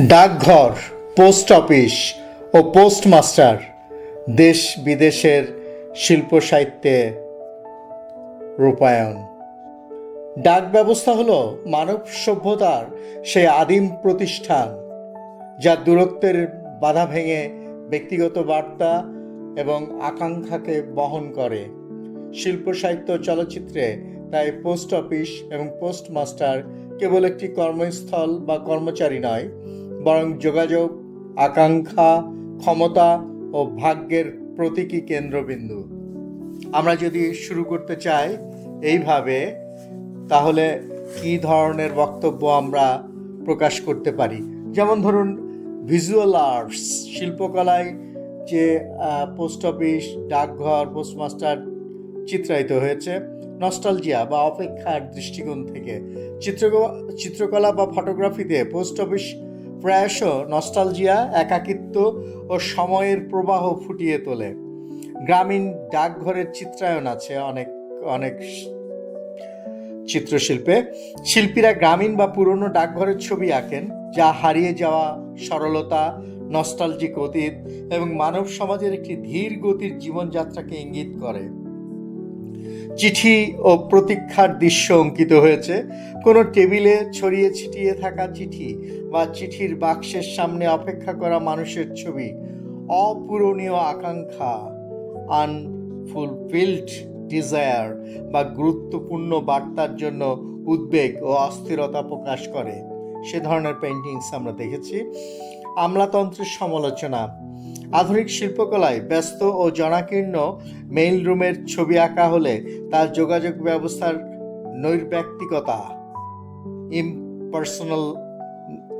ডাকঘর, post office ও postmaster দেশ বিদেশের শিল্প সাহিত্যে রূপায়ণ। ডাক ব্যবস্থা হলো মানব সভ্যতার সেই আদিম প্রতিষ্ঠান যা দূরত্বের বাধা ভেঙে ব্যক্তিগত বার্তা এবং আকাঙ্ক্ষাকে বহন করে। শিল্প সাহিত্য চলচ্চিত্রে তাই পোস্ট অফিস এবং পোস্টমাস্টার কেবল একটি কর্মস্থল বা কর্মচারী নয়, বরং যোগাযোগ, আকাঙ্ক্ষা, ক্ষমতা ও ভাগ্যের প্রতীকী কেন্দ্রবিন্দু। আমরা যদি শুরু করতে চাই এইভাবে, তাহলে কি ধরনের বক্তব্য আমরা প্রকাশ করতে পারি? যেমন ধরুন ভিজুয়াল আর্টস শিল্পকলায় যে পোস্ট অফিস ডাকঘর পোস্টমাস্টার চিত্রায়িত হয়েছে নস্টালজিয়া বা অপেক্ষার দৃষ্টিকোণ থেকে চিত্র চিত্রকলা বা ফটোগ্রাফিতে পোস্ট অফিস প্রায়শ নস্টালজিয়া একাকিত্ব ও সময়ের প্রবাহ ফুটিয়ে তোলে। গ্রামীণ ডাকঘরের চিত্রায়ন আছে অনেক অনেক চিত্রশিল্পে। শিল্পীরা গ্রামীণ বা পুরনো ডাকঘরের ছবি আঁকেন, যা হারিয়ে যাওয়া সরলতা নস্টালজিক অতীত এবং মানব সমাজের একটি ধীর গতির জীবনযাত্রাকে ইঙ্গিত করে। চিঠি ও প্রতীক্ষার দৃশ্য অঙ্কিত হয়েছে। কোনো টেবিলে ছড়িয়ে ছিটিয়ে থাকা চিঠি বা চিঠির বাক্সের সামনে অপেক্ষা করা মানুষের ছবি। অপূরণীয় আকাঙ্ক্ষা আনফুলফিল্ড ডিজায়ার বা গুরুত্বপূর্ণ বার্তার জন্য উদ্বেগ ও অস্থিরতা প্রকাশ করে। সে ধরনের পেন্টিংস আমরা দেখেছি। আমলাতন্ত্রের সমালোচনা, আধুনিক শিল্পকলায় ব্যস্ত ও জনাকীর্ণ মেইল রুমের ছবি আঁকা হলে তার যোগাযোগ ব্যবস্থার নৈর্ব্যক্তিকতা ইমপার্সোনাল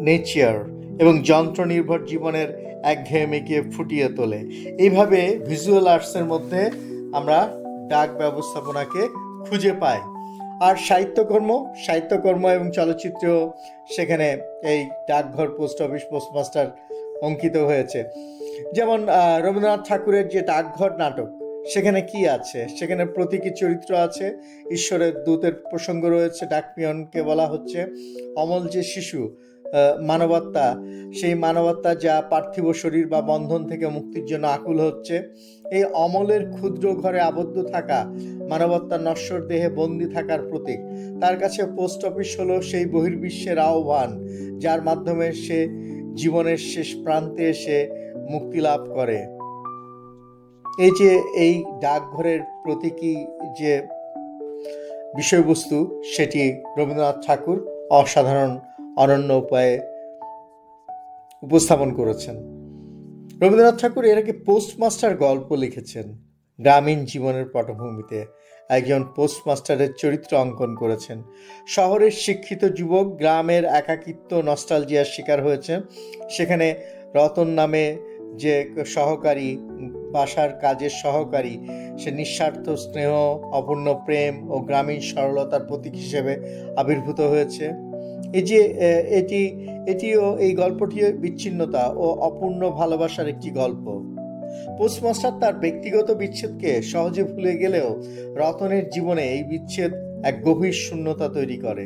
নেচার এবং যন্ত্র নির্ভর জীবনের একঘেয়েমিকে ফুটিয়ে তোলে। এইভাবে ভিজুয়াল আর্টসের মধ্যে আমরা ডাক ব্যবস্থাপনাকে খুঁজে পাই। আর সাহিত্যকর্ম সাহিত্যকর্ম এবং চলচ্চিত্র সেখানে এই ডাকঘর পোস্ট অফিস পোস্টমাস্টার অঙ্কিত হয়েছে। যেমন রবীন্দ্রনাথ ঠাকুরের যে ডাকঘর নাটক, সেখানে কি আছে? সেখানে প্রতীকী চরিত্র আছে, ঈশ্বরের দূতের প্রসঙ্গ রয়েছে, ডাকপিয়নকে বলা হচ্ছে অমল যে শিশু মানবত্তা সেই মানবত্তা যা পার্থিব শরীর বা বন্ধন থেকে মুক্তির জন্য আকুল হচ্ছে, এই অমলের ক্ষুদ্র ঘরে আবদ্ধ থাকা মানবত্তার নশ্বর দেহে বন্দি থাকার প্রতীক। তার কাছে পোস্ট অফিস হলো সেই বহির্বিশ্বের আহ্বান, যার মাধ্যমে সে জীবনের শেষ প্রান্তে এসে মুক্তি লাভ করে। এই যে এই ডাকঘরের প্রতীকী যে বিষয়বস্তু, সেটি রবীন্দ্রনাথ ঠাকুর, অসাধারণ অনন্য উপায়ে উপস্থাপন করেছেন। রবীন্দ্রনাথ ঠাকুর এর আগে পোস্টমাস্টার গল্প লিখেছেন। গ্রামীণ জীবনের পটভূমিতে একজন পোস্টমাস্টারের চরিত্র অঙ্কন করেছেন। শহরের শিক্ষিত যুবক গ্রামের একাকিত্ব, নস্টালজিয়ার শিকার হয়েছে। সেখানে রতন নামে যে সহকারী, বাসার কাজের সহকারী, সে নিঃস্বার্থ স্নেহ, অপূর্ণ প্রেম ও গ্রামীণ সরলতার প্রতীক হিসেবে আবির্ভূত হয়েছে। এই যে এটি, এটিও এই গল্পটি বিচ্ছিন্নতা ও অপূর্ণ ভালোবাসার একটি গল্প। পোস্টমাস্টার তার ব্যক্তিগত বিচ্ছেদকে সহজে ভুলে গেলেও রতনের জীবনে এই বিচ্ছেদ এক গভীর শূন্যতা তৈরি করে,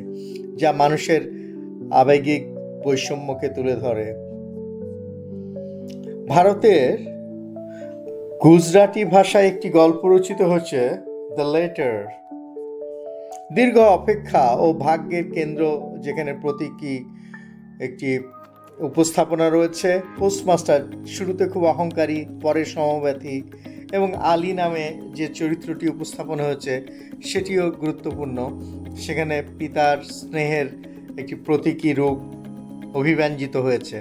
যা মানুষের আবেগিক বৈষম্যকে তুলে ধরে। ভারতের গুজরাটি ভাষায় একটি গল্প রচিত হচ্ছে দ্য লেটার দীর্ঘ অপেক্ষা ও ভাগ্যের কেন্দ্র যেখানে প্রতীকী একটি উপস্থাপনা রয়েছে। পোস্টমাস্টার শুরুতে খুব অহংকারী, পরে সমব্যথী এবং আলী নামে যে চরিত্রটি উপস্থাপন হয়েছে, সেটিও গুরুত্বপূর্ণ। সেখানে পিতার স্নেহের একটি প্রতীকী রূপ অভিব্যঞ্জিত হয়েছে।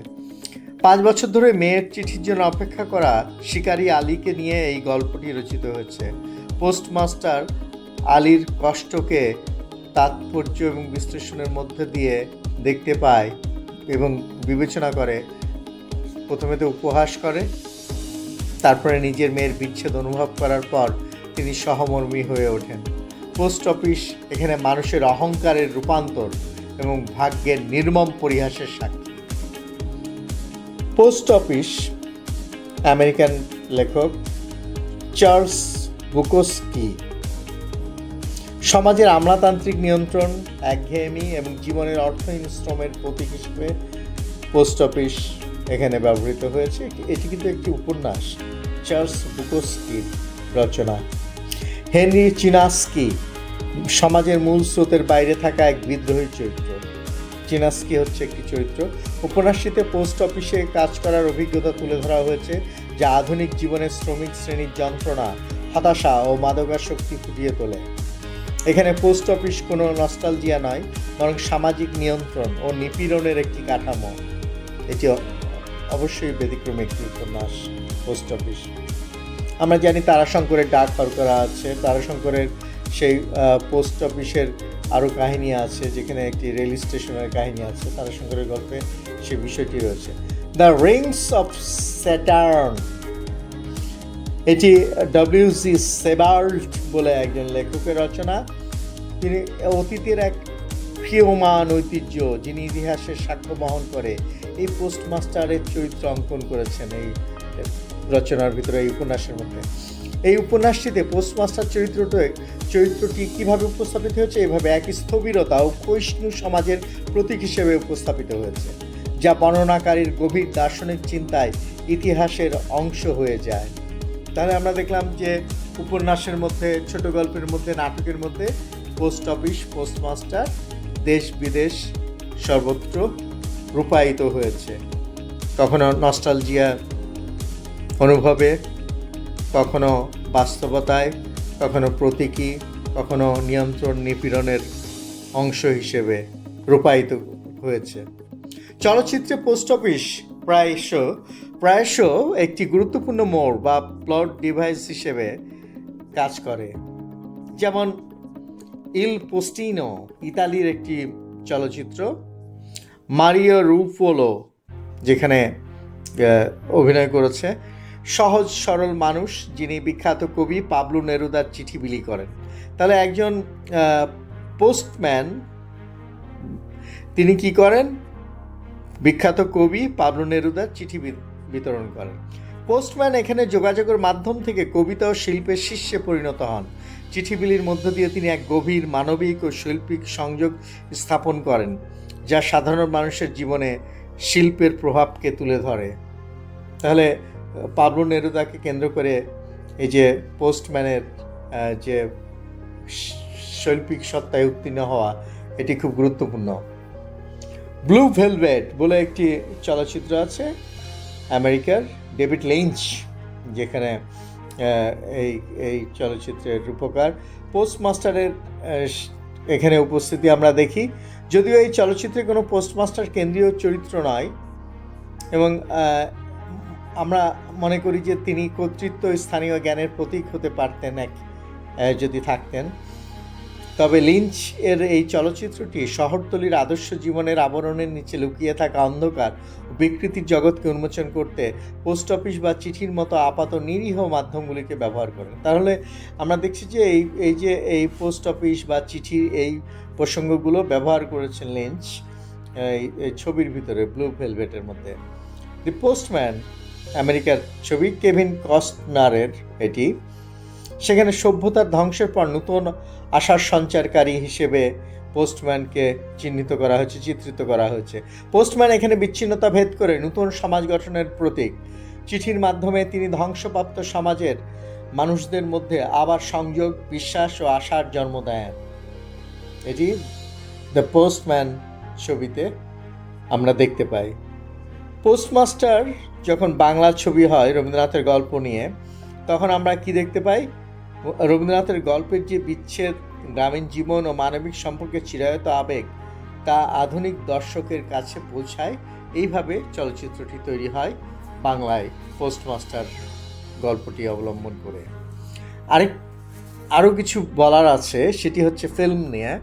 পাঁচ বছর ধরে মেয়ের চিঠির জন্য অপেক্ষা করা শিকারী আলীকে নিয়ে এই গল্পটি রচিত হয়েছে। পোস্টমাস্টার আলীর কষ্টকে তাৎপর্য এবং বিশ্লেষণের মধ্যে দিয়ে দেখতে পায় এবং বিবেচনা করে। প্রথমে তো উপহাস করে, তারপরে নিজের মেয়ের বিচ্ছেদ অনুভব করার পর তিনি সহমর্মী হয়ে ওঠেন। পোস্ট অফিস এখানে মানুষের অহংকারের রূপান্তর এবং ভাগ্যের নির্মম পরিহাসের সাক্ষী। পোস্ট অফিস আমেরিকান লেখক চার্লস বুকোস্কি সমাজের আমলাতান্ত্রিক নিয়ন্ত্রণ একঘেয়েমি এবং জীবনের অর্থহীন শ্রমের প্রতীক হিসেবে পোস্ট অফিস এখানে ব্যবহৃত হয়েছে। এটি- এটি কিন্তু একটি উপন্যাস, চার্লস বুকোস্কির রচনা। হেনরি চিনাস্কি সমাজের মূল স্রোতের বাইরে থাকা এক বিদ্রোহী চরিত্র। চিনাস্কি হচ্ছে একটি চরিত্র। উপন্যাসটিতে পোস্ট অফিসে কাজ করার অভিজ্ঞতা তুলে ধরা হয়েছে, যা আধুনিক জীবনের শ্রমিক শ্রেণির যন্ত্রণা, হতাশা ও মাদকাসক্তি ফুটিয়ে তোলে। এখানে পোস্ট অফিস কোনো নস্টালজিয়া নয়, বরং সামাজিক নিয়ন্ত্রণ ও নিপীড়নের একটি কাঠামো। এটি অবশ্যই ব্যতিক্রমী একটি উপন্যাস, পোস্ট অফিস। আমরা জানি তারাশঙ্করের ডাক হর করা আছে। তারাশঙ্করের সেই পোস্ট অফিসের আরও কাহিনী আছে, যেখানে একটি রেল স্টেশনের কাহিনী আছে, তারাশঙ্করের গল্পে সেই বিষয়টি রয়েছে। দ্য রিংস অফ স্যাটার্ন এটি ডব্লিউসি সেবার্ট বলে একজন লেখকের রচনা। তিনি অতীতের এক প্রিয়মান ঐতিহ্য যিনি ইতিহাসের সাক্ষ্য বহন করে এই পোস্টমাস্টারের চরিত্র অঙ্কন করেছেন এই রচনার ভিতরে, এই উপন্যাসের মধ্যে। এই উপন্যাসটিতে পোস্টমাস্টার চরিত্রটি চরিত্রটি কীভাবে উপস্থাপিত হয়েছে, এভাবে এক স্থবিরতা ও ক্ষয়িষ্ণু সমাজের প্রতীক হিসেবে উপস্থাপিত হয়েছে, যা বর্ণনাকারীর গভীর দার্শনিক চিন্তায় ইতিহাসের অংশ হয়ে যায়। তাহলে আমরা দেখলাম যে উপন্যাসের মধ্যে, ছোট গল্পের মধ্যে, নাটকের মধ্যে পোস্ট অফিস পোস্টমাস্টার দেশ বিদেশ সর্বত্র রূপায়িত হয়েছে। কখনো নস্টালজিয়া অনুভবে, কখনো বাস্তবতায়, কখনো প্রতীকী, কখনো নিয়ন্ত্রণ নিপীড়নের অংশ হিসেবে রূপায়িত হয়েছে। চলচ্চিত্রে পোস্ট অফিস প্রায়শ প্রায়শ একটি গুরুত্বপূর্ণ মোড় বা প্লট ডিভাইস হিসেবে কাজ করে। যেমন ইল পোস্টিনো ইতালির একটি চলচ্চিত্র। মারিও রুফোলো যেখানে অভিনয় করেছে। সহজ, সরল মানুষ, যিনি বিখ্যাত কবি পাবলু নেরুদার চিঠি বিলি করেন। তাহলে একজন পোস্টম্যান তিনি কি করেন? বিখ্যাত কবি পাবলু নেরুদার চিঠি বিতরণ করেন। পোস্টম্যান এখানে যোগাযোগের মাধ্যম থেকে কবিতা ও শিল্পের শীর্ষে পরিণত হন। চিঠিবিলির মধ্য দিয়ে তিনি এক গভীর মানবিক ও শৈল্পিক সংযোগ স্থাপন করেন, যা সাধারণ মানুষের জীবনে শিল্পের প্রভাবকে তুলে ধরে। তাহলে পাবলো নেরুদাকে কেন্দ্র করে এই যে পোস্টম্যানের যে শৈল্পিক সত্তায় উত্তীর্ণ হওয়া, এটি খুব গুরুত্বপূর্ণ। ব্লু ভেলভেট বলে একটি চলচ্চিত্র আছে। আমেরিকার ডেভিড লেঞ্চ, যেখানে এই এই চলচ্চিত্রের রূপকার, পোস্টমাস্টারের এখানে উপস্থিতি আমরা দেখি। যদিও এই চলচ্চিত্রে কোনো পোস্টমাস্টার কেন্দ্রীয় চরিত্র নয়, এবং আমরা মনে করি যে তিনি কর্তৃত্ব স্থানীয় জ্ঞানের প্রতীক হতে পারতেন এক যদি থাকতেন। তবে লিঞ্চ এর এই চলচ্চিত্রটি শহরতলির আদর্শ জীবনের আবরণের নিচে লুকিয়ে থাকা অন্ধকার ও বিকৃতির জগৎকে উন্মোচন করতে, পোস্ট অফিস বা চিঠির মতো আপাত নিরীহ মাধ্যমগুলিকে ব্যবহার করেন। তাহলে আমরা দেখছি যে এই এই যে এই পোস্ট অফিস বা চিঠির এই প্রসঙ্গগুলো ব্যবহার করেছেন লিঞ্চ, এই ছবির ভিতরে, ব্লু ভেলভেটের মধ্যে। দি পোস্টম্যান, আমেরিকার ছবি কেভিন কস্টনারের এটি। সেখানে সভ্যতার ধ্বংসের পর নতুন আশার সঞ্চারকারী হিসেবে পোস্টম্যানকে চিহ্নিত করা হয়েছে, চিত্রিত করা হয়েছে। পোস্টম্যান এখানে বিচ্ছিন্নতা ভেদ করে নতুন সমাজ গঠনের প্রতীক। চিঠির মাধ্যমে তিনি ধ্বংসপ্রাপ্ত সমাজের মানুষদের মধ্যে আবার সংযোগ, বিশ্বাস ও আশার জন্ম দেন। এটি দ্য পোস্টম্যান ছবিতে আমরা দেখতে পাই। পোস্টমাস্টার যখন বাংলা ছবি হয় রবীন্দ্রনাথের গল্প নিয়ে, তখন আমরা কি দেখতে পাই? রবীন্দ্রনাথের গল্পের যে বিচ্ছেদ, গ্রামীণ জীবন ও মানবিক সম্পর্কে চিরায়ত আবেগ, তা আধুনিক দর্শকের কাছে পৌঁছায়, এইভাবে চলচ্চিত্রটি তৈরি হয় বাংলায় পোস্টমাস্টার গল্পটি অবলম্বন করে। আরেক, আরও কিছু বলার আছে, সেটি হচ্ছে ফিল্ম নিয়ে।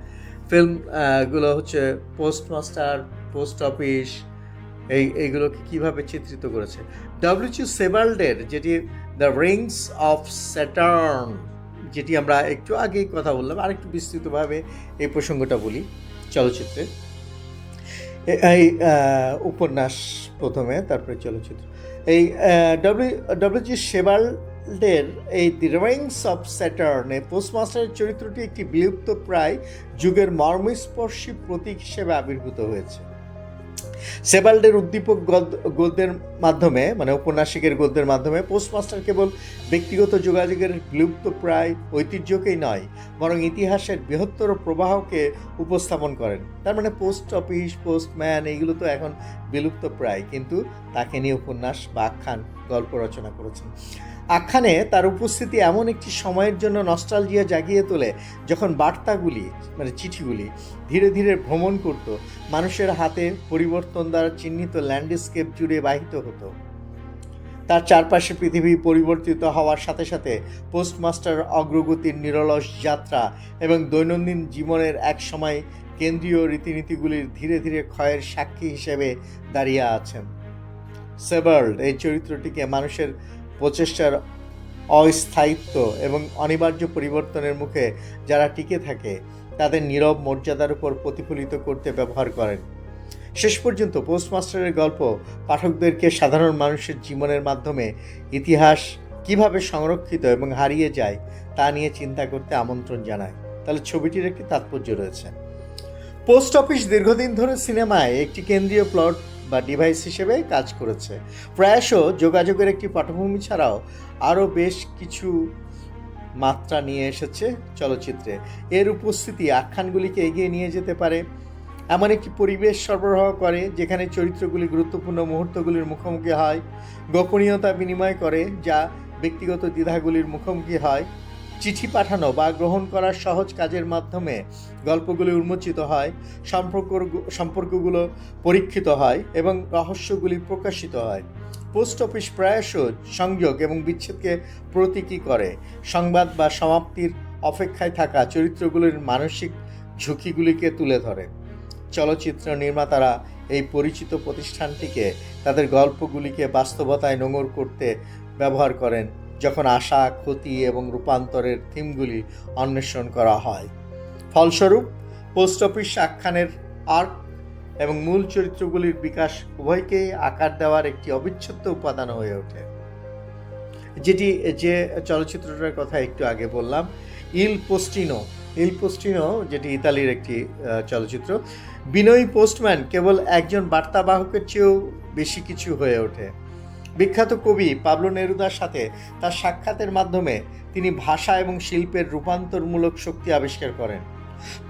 ফিল্মগুলো হচ্ছে পোস্টমাস্টার, পোস্ট অফিস, এই এইগুলোকে কীভাবে চিত্রিত করেছে। ডব্লিউচি সেবাল্ডের যেটি দ্য রিংস অফ স্যাটার্ন যেটি আমরা একটু আগেই কথা বললাম আর একটু বিস্তৃতভাবে এই প্রসঙ্গটা বলি চলচ্চিত্রে। এই উপন্যাস প্রথমে, তারপরে চলচ্চিত্র। এই ডব্লিউ ডব্লিউজি সেবাল্ডের এই দি রিংস অফ স্যাটার্নে পোস্টমাস্টারের চরিত্রটি একটি বিলুপ্ত প্রায় যুগের মর্মস্পর্শী প্রতীক হিসেবে আবির্ভূত হয়েছে। সেবাল্ডের উদ্দীপক গদ- গদ্যের মাধ্যমে মানে ঔপন্যাসিকের গদ্যের মাধ্যমে, পোস্টমাস্টার কেবল ব্যক্তিগত যোগাযোগের বিলুপ্ত প্রায় ঐতিহ্যকেই নয়, বরং ইতিহাসের বৃহত্তর প্রবাহকে উপস্থাপন করেন। তার মানে পোস্ট অফিস, পোস্টম্যান, এইগুলো তো এখন বিলুপ্ত প্রায়, কিন্তু তাকে নিয়ে উপন্যাস বা আখ্যান, গল্প রচনা করেছেন। আখ্যানে তার উপস্থিতি এমন একটি সময়ের জন্য নস্টালজিয়া জাগিয়ে তোলে যখন বার্তাগুলি মানে চিঠিগুলি ধীরে ধীরে ভ্রমণ করত, মানুষের হাতে পরিবর্তন দ্বারা চিহ্নিত ল্যান্ডস্কেপ জুড়ে বাহিত হতো। তার চারপাশে পৃথিবী পরিবর্তিত হওয়ার সাথে সাথে পোস্টমাস্টার অগ্রগতির নিরলস যাত্রা এবং দৈনন্দিন জীবনের এক সময় কেন্দ্রীয় রীতিনীতিগুলির ধীরে ধীরে ক্ষয়ের সাক্ষী হিসেবে দাঁড়িয়ে আছেন। সেবার্ল্ড এই চরিত্রটিকে মানুষের প্রচেষ্টার অস্থায়িত্ব এবং অনিবার্য পরিবর্তনের মুখে যারা টিকে থাকে, তাদের নীরব মর্যাদার উপর প্রতিফলিত করতে ব্যবহার করেন। শেষ পর্যন্ত পোস্টমাস্টারের গল্প পাঠকদেরকে সাধারণ মানুষের জীবনের মাধ্যমে ইতিহাস কীভাবে সংরক্ষিত এবং হারিয়ে যায়, তা নিয়ে চিন্তা করতে আমন্ত্রণ জানায়। তাহলে ছবিটির একটি তাৎপর্য রয়েছে। পোস্ট অফিস দীর্ঘদিন ধরে সিনেমায় একটি কেন্দ্রীয় প্লট বা ডিভাইস হিসেবে কাজ করেছে। প্রায়শ যোগাযোগের একটি পটভূমি ছাড়াও আরও বেশ কিছু মাত্রা নিয়ে এসেছে চলচ্চিত্রে। এর উপস্থিতি আখ্যানগুলিকে এগিয়ে নিয়ে যেতে পারে। এমন একটি পরিবেশ সরবরাহ করে যেখানে চরিত্রগুলি গুরুত্বপূর্ণ মুহূর্তগুলির মুখোমুখি হয়, গোপনীয়তা বিনিময় করে, যা ব্যক্তিগত দ্বিধাগুলির মুখোমুখি হয়। চিঠি পাঠানো বা গ্রহণ করার সহজ কাজের মাধ্যমে গল্পগুলি উন্মোচিত হয়, সম্পর্ক, সম্পর্কগুলো পরীক্ষিত হয় এবং রহস্যগুলি প্রকাশিত হয়। পোস্ট অফিস প্রায়শ সংযোগ এবং বিচ্ছেদকে প্রতীকী করে। সংবাদ বা সমাপ্তির অপেক্ষায় থাকা চরিত্রগুলির মানসিক ঝুঁকিগুলিকে তুলে ধরে। চলচ্চিত্র নির্মাতারা এই পরিচিত প্রতিষ্ঠানটিকে তাদের গল্পগুলিকে বাস্তবতায় নোঙর করতে ব্যবহার করেন। যখন আশা, ক্ষতি এবং রূপান্তরের থিমগুলি অন্বেষণ করা হয়। ফলস্বরূপ, পোস্ট অফিস আখ্যানের আর্ট এবং মূল চরিত্রগুলির বিকাশ উভয়কেই আকার দেওয়ার একটি অবিচ্ছেদ্য উপাদান হয়ে ওঠে। যেটি যে চলচ্চিত্রটার কথা একটু আগে বললাম, ইল পোস্টিনো। ইল পোস্টিনো, যেটি ইতালির একটি চলচ্চিত্র, বিনয়ী পোস্টম্যান কেবল একজন বার্তাবাহকের চেয়েও বেশি কিছু হয়ে ওঠে। বিখ্যাত কবি পাবলো নেরুদার সাথে তার সাক্ষাতের মাধ্যমে তিনি ভাষা এবং শিল্পের রূপান্তরমূলক শক্তি আবিষ্কার করেন।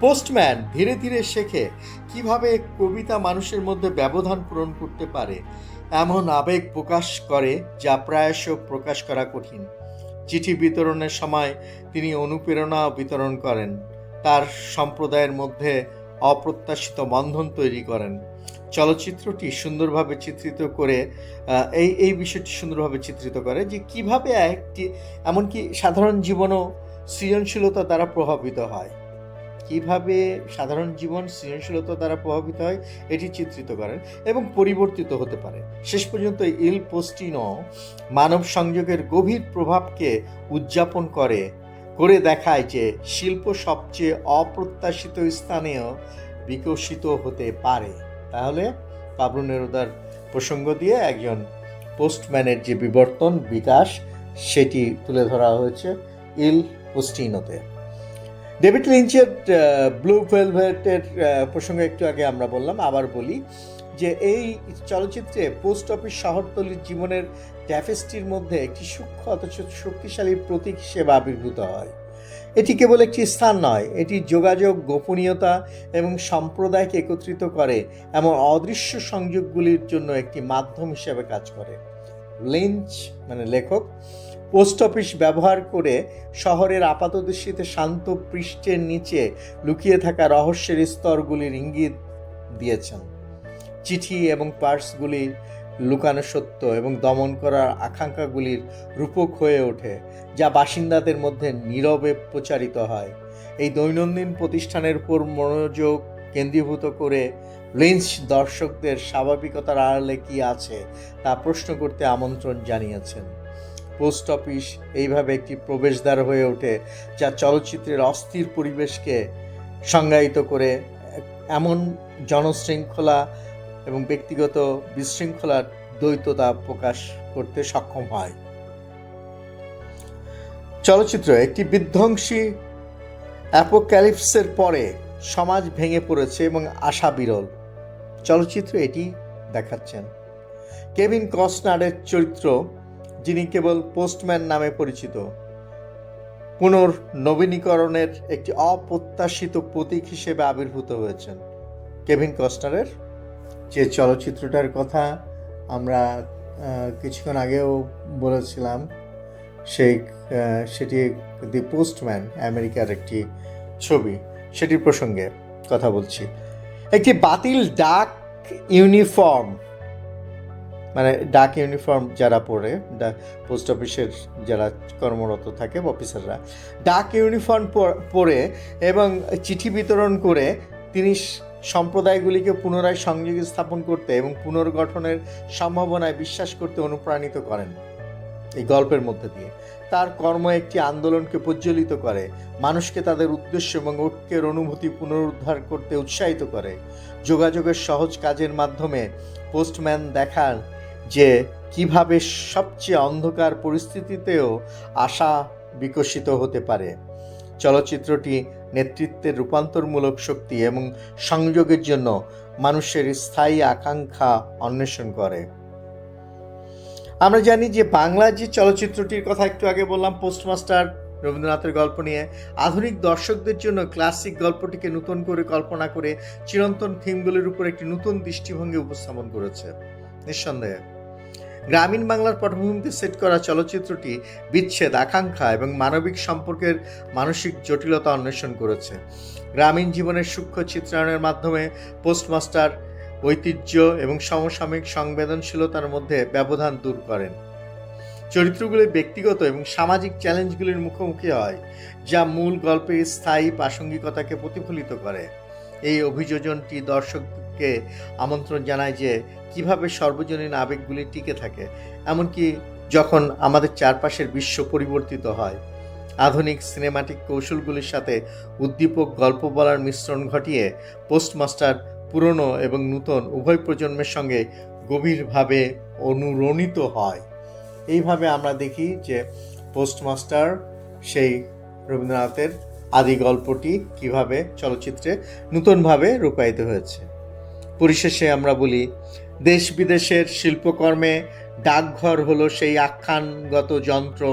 পোস্টম্যান ধীরে ধীরে শেখে কীভাবে কবিতা মানুষের মধ্যে ব্যবধান পূরণ করতে পারে, এমন আবেগ প্রকাশ করে যা প্রায়শ প্রকাশ করা কঠিন। চিঠি বিতরণের সময় তিনি অনুপ্রেরণা বিতরণ করেন, তার সম্প্রদায়ের মধ্যে অপ্রত্যাশিত বন্ধন তৈরি করেন। চলচ্চিত্রটি সুন্দরভাবে চিত্রিত করে এই এই বিষয়টি সুন্দরভাবে চিত্রিত করে যে কীভাবে একটি, এমনকি সাধারণ জীবনও সৃজনশীলতা দ্বারা প্রভাবিত হয়। কীভাবে সাধারণ জীবন সৃজনশীলতা দ্বারা প্রভাবিত হয়, এটি চিত্রিত করেন এবং পরিবর্তিত হতে পারে। শেষ পর্যন্ত ইল পোস্টিনো মানব সংযোগের গভীর প্রভাবকে উদযাপন করে করে দেখায় যে শিল্প সবচেয়ে অপ্রত্যাশিত স্থানেও বিকশিত হতে পারে। তাহলে পাবলু নেরুদার প্রসঙ্গ দিয়ে একজন পোস্টম্যানের যে বিবর্তন, বিকাশ, সেটি তুলে ধরা হয়েছে ইল পোস্টিনোতে। ডেভিড লিঞ্চের ব্লু ভেলভেটের প্রসঙ্গে একটু আগে আমরা বললাম, আবার বলি যে এই চলচ্চিত্রে পোস্ট অফিস শহরতলির জীবনের ট্যাফেস্টির মধ্যে একটি সূক্ষ্ম, অথচ শক্তিশালী প্রতীক হিসেবে আবির্ভূত হয়। এটি কেবল একটি স্থান নয়, এটি যোগাযোগ, গোপনীয়তা এবং সম্প্রদায়কে একত্রিত করে এমন অদৃশ্য সংযোগগুলির জন্য একটি মাধ্যম হিসেবে কাজ করে। লিঞ্চ মানে লেখক, পোস্ট অফিস ব্যবহার করে শহরের আপাতদৃষ্টিতে শান্ত পৃষ্ঠের নিচে লুকিয়ে থাকা রহস্যের স্তরগুলির ইঙ্গিত দিয়েছেন। চিঠি এবং পার্সগুলি লুকানো সত্য এবং দমন করার আকাঙ্ক্ষাগুলির রূপক হয়ে ওঠে, যা বাসিন্দাদের মধ্যে নীরবে প্রচারিত হয়। এই দৈনন্দিন প্রতিষ্ঠানের উপর মনোযোগ কেন্দ্রীভূত করে লিঞ্চ দর্শকদের স্বাভাবিকতার আড়ালে কি আছে, তা প্রশ্ন করতে আমন্ত্রণ জানিয়েছেন। পোস্ট অফিস এইভাবে একটি প্রবেশদ্বার হয়ে ওঠে, যা চলচ্চিত্রের অস্থির পরিবেশকে সংজ্ঞায়িত করে, এমন জনশৃঙ্খলা এবং ব্যক্তিগত বিশৃঙ্খলার দ্বৈততা প্রকাশ করতে সক্ষম হয়। চলচ্চিত্র একটি বিধ্বংসী অ্যাপোক্যালিপসের পরে সমাজ ভেঙে পড়েছে এবং আশা বিরল। চলচ্চিত্র এটি দেখাচ্ছেন। কেভিন কসনারের চরিত্র, যিনি কেবল পোস্টম্যান নামে পরিচিত, পুনর্নবীনীকরণের একটি অপ্রত্যাশিত প্রতীক হিসেবে আবির্ভূত হয়েছেন। কেভিন কস্টারের যে চলচ্চিত্রটার কথা আমরা কিছুক্ষণ আগেও বলেছিলাম, সেই সেটি দি পোস্টম্যান আমেরিকার একটি ছবি। সেটির প্রসঙ্গে কথা বলছি। একটি বাতিল ডাক ইউনিফর্ম মানে ডাক ইউনিফর্ম যারা পরে পোস্ট অফিসের যারা কর্মরত থাকে, অফিসাররা, ডাক ইউনিফর্ম পর- এবং চিঠি বিতরণ করে তিনি সম্প্রদায়গুলিকে পুনরায় সংযোগ স্থাপন করতে এবং পুনর্গঠনের সম্ভাবনায় বিশ্বাস করতে অনুপ্রাণিত করেন। এই গল্পের মধ্যে দিয়ে তার কর্ম একটি আন্দোলনকে প্রজ্বলিত করে, মানুষকে তাদের উদ্দেশ্য এবং ঐক্যের অনুভূতি পুনরুদ্ধার করতে উৎসাহিত করে। যোগাযোগের সহজ কাজের মাধ্যমে পোস্টম্যান দেখান যে কীভাবে সবচেয়ে অন্ধকার পরিস্থিতিতেও আশা বিকশিত হতে পারে। চলচ্চিত্রটি নেতৃত্বের রূপান্তরমূলক শক্তি এবং সংযোগের জন্য মানুষের স্থায়ী আকাঙ্ক্ষা অন্বেষণ করে। আমরা জানি যে বাংলা যে চলচ্চিত্রটির কথা একটু আগে বললাম, পোস্টমাস্টার রবীন্দ্রনাথের গল্প নিয়ে। আধুনিক দর্শকদের জন্য ক্লাসিক গল্পটিকে নতুন করে কল্পনা করে চিরন্তন থিমগুলির উপর একটি নতুন দৃষ্টিভঙ্গি উপস্থাপন করেছে। নিঃসন্দেহে। গ্রামীণ বাংলার পটভূমিতে সেট করা চলচ্চিত্রটি বিচ্ছেদ, আকাঙ্ক্ষা এবং মানবিক সম্পর্কের মানসিক জটিলতা অন্বেষণ করেছে। গ্রামীণ জীবনের সূক্ষ্ম চিত্রায়নের মাধ্যমে পোস্টমাস্টার ঐতিহ্য এবং সমসাময়িক সংবেদনশীলতার মধ্যে ব্যবধান দূর করেন। চরিত্রগুলি ব্যক্তিগত এবং সামাজিক চ্যালেঞ্জগুলির মুখোমুখি হয়, যা মূল গল্পের স্থায়ী প্রাসঙ্গিকতাকে প্রতিফলিত করে। এই অভিযোজনটি দর্শককে আমন্ত্রণ জানায় যে কীভাবে সর্বজনীন আবেগগুলি টিকে থাকে, এমনকি যখন আমাদের চারপাশের বিশ্ব পরিবর্তিত হয়। আধুনিক সিনেমাটিক কৌশলগুলির সাথে উদ্দীপক গল্প বলার মিশ্রণ ঘটিয়ে পোস্টমাস্টার পুরনো এবং নূতন উভয় প্রজন্মের সঙ্গে গভীরভাবে অনুরণিত হয়। এইভাবে আমরা দেখি যে পোস্টমাস্টার সেই রবীন্দ্রনাথের আদি গল্পটি কীভাবে চলচ্চিত্রে নূতনভাবে রূপায়িত হয়েছে। পরিশেষে আমরা বলি দেশ বিদেশের শিল্পকর্মে ডাকঘর হলো সেই আখ্যানগত যন্ত্র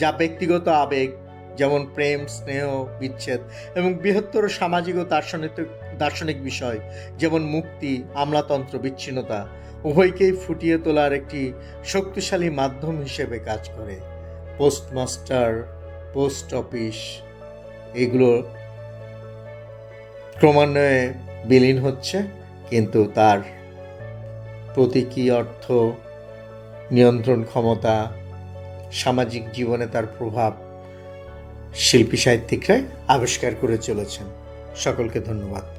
যা ব্যক্তিগত আবেগ, যেমন প্রেম, স্নেহ, বিচ্ছেদ এবং বৃহত্তর সামাজিক ও দার্শনিক দার্শনিক বিষয়, যেমন মুক্তি, আমলাতন্ত্র, বিচ্ছিন্নতা উভয়কেই ফুটিয়ে তোলার একটি শক্তিশালী মাধ্যম হিসেবে কাজ করে। পোস্টমাস্টার, পোস্ট অফিস এগুলো ক্রমান্বয়ে বিলীন হচ্ছে। কিন্তু তার প্রতীকী অর্থ, নিয়ন্ত্রণ ক্ষমতা, সামাজিক জীবনে তার প্রভাব শিল্পী সাহিত্যিকরাই আবিষ্কার করে চলেছেন। সকলকে ধন্যবাদ।